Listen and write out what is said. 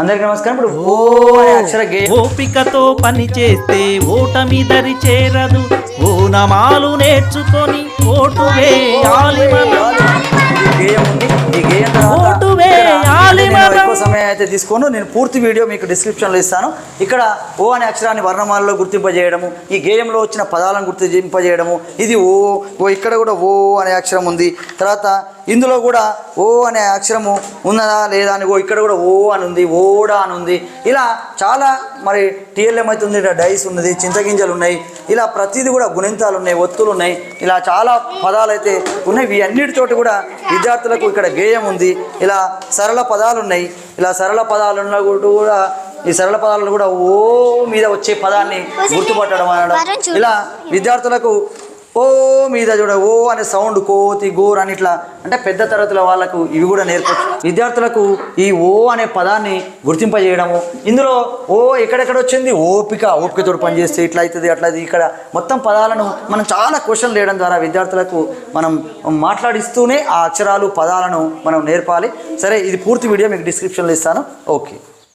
అందరికీ నమస్కారం. ఇప్పుడు ఓ అనే అక్షర ఓపికతో పని చేస్తే ఓటమి దరి చేరదు. ఓనమాలు నేర్చుకొని ఓటు వేయాలి ఈ గేయం ఉంది. ఈ గేయం తర్వాత ఓటు వేయాలి నేను మనం. ఎక్కువ సమయం అయితే తీసుకోను. నేను పూర్తి వీడియో మీకు డిస్క్రిప్షన్లో ఇస్తాను. ఇక్కడ ఓ అనే అక్షరాన్ని వర్ణమాలలో గుర్తింపజేయడము ఈ గేయంలో వచ్చిన పదాలను గుర్తింపజేయడము ఇది ఓ ఓ ఇక్కడ కూడా ఓ అనే అక్షరం ఉంది. తర్వాత ఇందులో కూడా ఓ అనే అక్షరము ఉన్నదా లేదా అని ఓ ఇక్కడ కూడా ఓ అని ఉంది ఓడా అని ఉంది ఇలా చాలా మరి టీఎల్ఎం అయితే ఉంది ఇక్కడ డైస్ ఉన్నది చింతగింజలు ఉన్నాయి. ఇలా ప్రతిదీ కూడా గుణింతాలు ఉన్నాయి ఒత్తులు ఉన్నాయి ఇలా చాలా పదాలు అయితే ఉన్నాయి. ఇవి అన్నిటితోటి కూడా విద్యార్థులకు ఇక్కడ గేయం ఉంది. ఇలా సరళ పదాలు ఉన్నాయి ఇలా సరళ పదాలు ఉన్న కూడా ఈ సరళ పదాలను కూడా ఓ మీద వచ్చే పదాన్ని గుర్తుపట్టడం అనడం. ఇలా విద్యార్థులకు ఓ మీద చూడ ఓ అనే సౌండ్ కోతి గోర్ అని ఇట్లా అంటే పెద్ద తరగతుల వాళ్ళకు ఇవి కూడా నేర్పచ్చు. విద్యార్థులకు ఈ ఓ అనే పదాన్ని గుర్తింపజేయడము. ఇందులో ఓ ఎక్కడెక్కడ వచ్చింది ఓపిక ఓపికతో పనిచేస్తే ఇట్లా అవుతుంది అట్లా ఇక్కడ మొత్తం పదాలను మనం చాలా క్వశ్చన్లు వేయడం ద్వారా విద్యార్థులకు మనం మాట్లాడిస్తూనే ఆ అక్షరాలు పదాలను మనం నేర్పాలి. సరే ఇది పూర్తి వీడియో మీకు డిస్క్రిప్షన్లో ఇస్తాను. ఓకే.